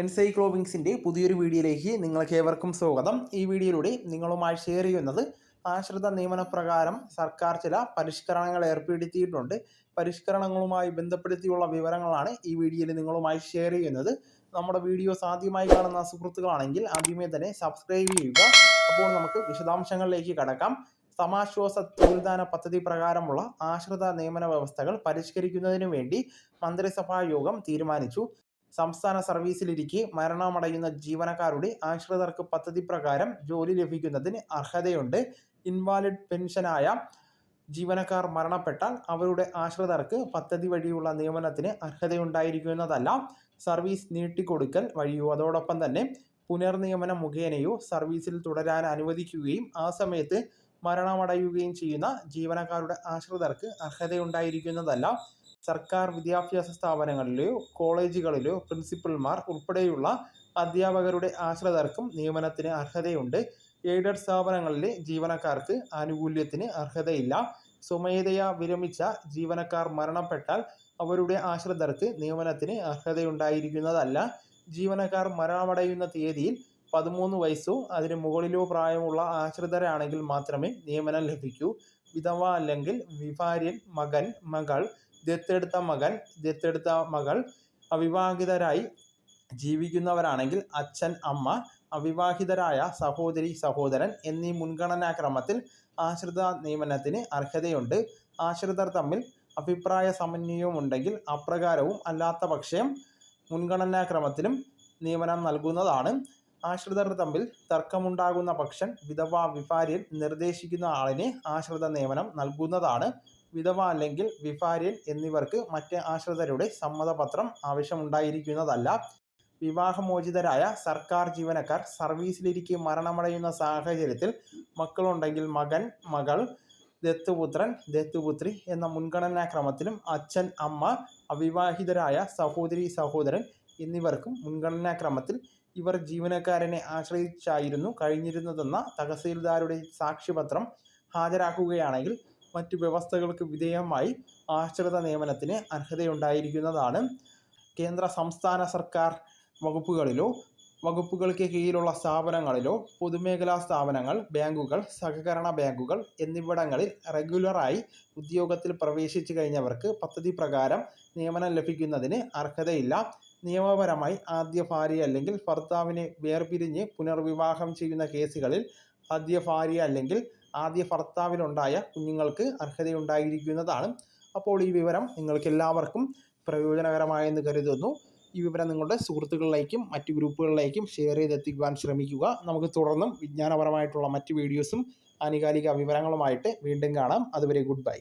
എൻസൈക്ലോബിങ്സിന്റെ പുതിയൊരു വീഡിയോയിലേക്ക് നിങ്ങൾക്ക് ഏവർക്കും സ്വാഗതം. ഈ വീഡിയോയിലൂടെ നിങ്ങളുമായി ഷെയർ ചെയ്യുന്നത് ആശ്രിത നിയമനപ്രകാരം സർക്കാർ ചില പരിഷ്കരണങ്ങൾ ഏർപ്പെടുത്തിയിട്ടുണ്ട്. പരിഷ്കരണങ്ങളുമായി ബന്ധപ്പെടുത്തിയുള്ള വിവരങ്ങളാണ് ഈ വീഡിയോയിൽ നിങ്ങളുമായി ഷെയർ ചെയ്യുന്നത്. നമ്മുടെ വീഡിയോസ് ആദ്യമായി കാണുന്ന സുഹൃത്തുക്കളാണെങ്കിൽ ആദ്യമേ തന്നെ സബ്സ്ക്രൈബ് ചെയ്യുക. അപ്പോൾ നമുക്ക് വിശദാംശങ്ങളിലേക്ക് കടക്കാം. സമാശ്വാസ തൊഴിൽദാന പദ്ധതി പ്രകാരമുള്ള ആശ്രിത നിയമന വ്യവസ്ഥകൾ പരിഷ്കരിക്കുന്നതിനു വേണ്ടി മന്ത്രിസഭാ യോഗം തീരുമാനിച്ചു. സംസ്ഥാന സർവീസിലിരിക്കെ മരണമടയുന്ന ജീവനക്കാരുടെ ആശ്രിതർക്ക് പദ്ധതി പ്രകാരം ജോലി ലഭിക്കുന്നതിന് അർഹതയുണ്ട്. ഇൻവാലിഡ് പെൻഷനായ ജീവനക്കാർ മരണപ്പെട്ടാൽ അവരുടെ ആശ്രിതർക്ക് പദ്ധതി വഴിയുള്ള നിയമനത്തിന് അർഹതയുണ്ടായിരിക്കുന്നതല്ല. സർവീസ് നീട്ടിക്കൊടുക്കൽ വഴിയോ? അതോടൊപ്പം തന്നെ പുനർനിയമനം മുഖേനയോ സർവീസിൽ തുടരാൻ അനുവദിക്കുകയും ആ സമയത്ത് മരണമടയുകയും ചെയ്യുന്ന ജീവനക്കാരുടെ ആശ്രിതർക്ക് അർഹതയുണ്ടായിരിക്കുന്നതല്ല. സർക്കാർ വിദ്യാഭ്യാസ സ്ഥാപനങ്ങളിലെയോ കോളേജുകളിലോ പ്രിൻസിപ്പൽമാർ ഉൾപ്പെടെയുള്ള അധ്യാപകരുടെ ആശ്രിതർക്കും നിയമനത്തിന് അർഹതയുണ്ട്. എയ്ഡഡ് സ്ഥാപനങ്ങളിലെ ജീവനക്കാർക്ക് ആനുകൂല്യത്തിന് അർഹതയില്ല. സ്വമേധയാ വിരമിച്ച ജീവനക്കാർ മരണപ്പെട്ടാൽ അവരുടെ ആശ്രിതർക്ക് നിയമനത്തിന് അർഹതയുണ്ടായിരിക്കുന്നതല്ല. ജീവനക്കാർ മരണമടയുന്ന തീയതിയിൽ പതിമൂന്ന് വയസ്സോ അതിന് മുകളിലോ പ്രായമുള്ള ആശ്രിതരാണെങ്കിൽ മാത്രമേ നിയമനം ലഭിക്കൂ. വിധവ അല്ലെങ്കിൽ വിഭാര്യൻ മകൻ മകൾ ദത്തെടുത്ത മകൻ ദത്തെടുത്ത മകൾ അവിവാഹിതരായി ജീവിക്കുന്നവരാണെങ്കിൽ അച്ഛൻ അമ്മ അവിവാഹിതരായ സഹോദരി സഹോദരൻ എന്നീ മുൻഗണനാക്രമത്തിൽ ആശ്രിത നിയമനത്തിന് അർഹതയുണ്ട്. ആശ്രിതർ തമ്മിൽ അഭിപ്രായ സമന്വയമുണ്ടെങ്കിൽ അപ്രകാരവും അല്ലാത്ത പക്ഷം മുൻഗണനാക്രമത്തിലും നിയമനം നൽകുന്നതാണ്. ആശ്രിതർ തമ്മിൽ തർക്കമുണ്ടാകുന്ന പക്ഷം വിധവ വിഭാര്യൻ നിർദ്ദേശിക്കുന്ന ആളിനെ ആശ്രിത നിയമനം നൽകുന്നതാണ്. വിധവ അല്ലെങ്കിൽ വിഭാര്യൻ എന്നിവർക്ക് മറ്റ് ആശ്രിതരുടെ സമ്മതപത്രം ആവശ്യമുണ്ടായിരിക്കുന്നതല്ല. വിവാഹമോചിതരായ സർക്കാർ ജീവനക്കാർ സർവീസിലിരിക്കെ മരണമടയുന്ന സാഹചര്യത്തിൽ മക്കളുണ്ടെങ്കിൽ മകൻ മകൾ ദത്തുപുത്രൻ ദത്തുപുത്രി എന്ന മുൻഗണനാക്രമത്തിലും അച്ഛൻ അമ്മ അവിവാഹിതരായ സഹോദരി സഹോദരൻ എന്നിവർക്കും മുൻഗണനാക്രമത്തിൽ ഇവർ ജീവനക്കാരനെ ആശ്രയിച്ചായിരുന്നു കഴിഞ്ഞിരുന്നതെന്ന തഹസീൽദാരുടെ സാക്ഷ്യപത്രം ഹാജരാക്കുകയാണെങ്കിൽ മറ്റു വ്യവസ്ഥകൾക്ക് വിധേയമായി ആശ്രിത നിയമനത്തിന് അർഹതയുണ്ടായിരിക്കുന്നതാണ്. കേന്ദ്ര സംസ്ഥാന സർക്കാർ വകുപ്പുകളിലോ വകുപ്പുകൾക്ക് കീഴിലുള്ള സ്ഥാപനങ്ങളിലോ പൊതുമേഖലാ സ്ഥാപനങ്ങൾ ബാങ്കുകൾ സഹകരണ ബാങ്കുകൾ എന്നിവിടങ്ങളിൽ റെഗുലറായി ഉദ്യോഗത്തിൽ പ്രവേശിച്ചു കഴിഞ്ഞവർക്ക് പദ്ധതി പ്രകാരം നിയമനം ലഭിക്കുന്നതിന് അർഹതയില്ല. നിയമപരമായി ആദ്യ ഭാര്യ അല്ലെങ്കിൽ ഭർത്താവിനെ വേർപിരിഞ്ഞ് പുനർവിവാഹം ചെയ്യുന്ന കേസുകളിൽ ആദ്യ ഭാര്യ അല്ലെങ്കിൽ ആദ്യ ഭർത്താവിനുണ്ടായ കുഞ്ഞുങ്ങൾക്ക് അർഹതയുണ്ടായിരിക്കുന്നതാണ്. അപ്പോൾ ഈ വിവരം നിങ്ങൾക്ക് എല്ലാവർക്കും പ്രയോജനകരമായെന്ന് കരുതുന്നു. ഈ വിവരം നിങ്ങളുടെ സുഹൃത്തുക്കളിലേക്കും മറ്റ് ഗ്രൂപ്പുകളിലേക്കും ഷെയർ ചെയ്തെത്തിക്കുവാൻ ശ്രമിക്കുക. നമുക്ക് തുടർന്നും വിജ്ഞാനപരമായിട്ടുള്ള മറ്റ് വീഡിയോസും ആനുകാലിക വിവരങ്ങളുമായിട്ട് വീണ്ടും കാണാം. അതുവരെ ഗുഡ് ബൈ.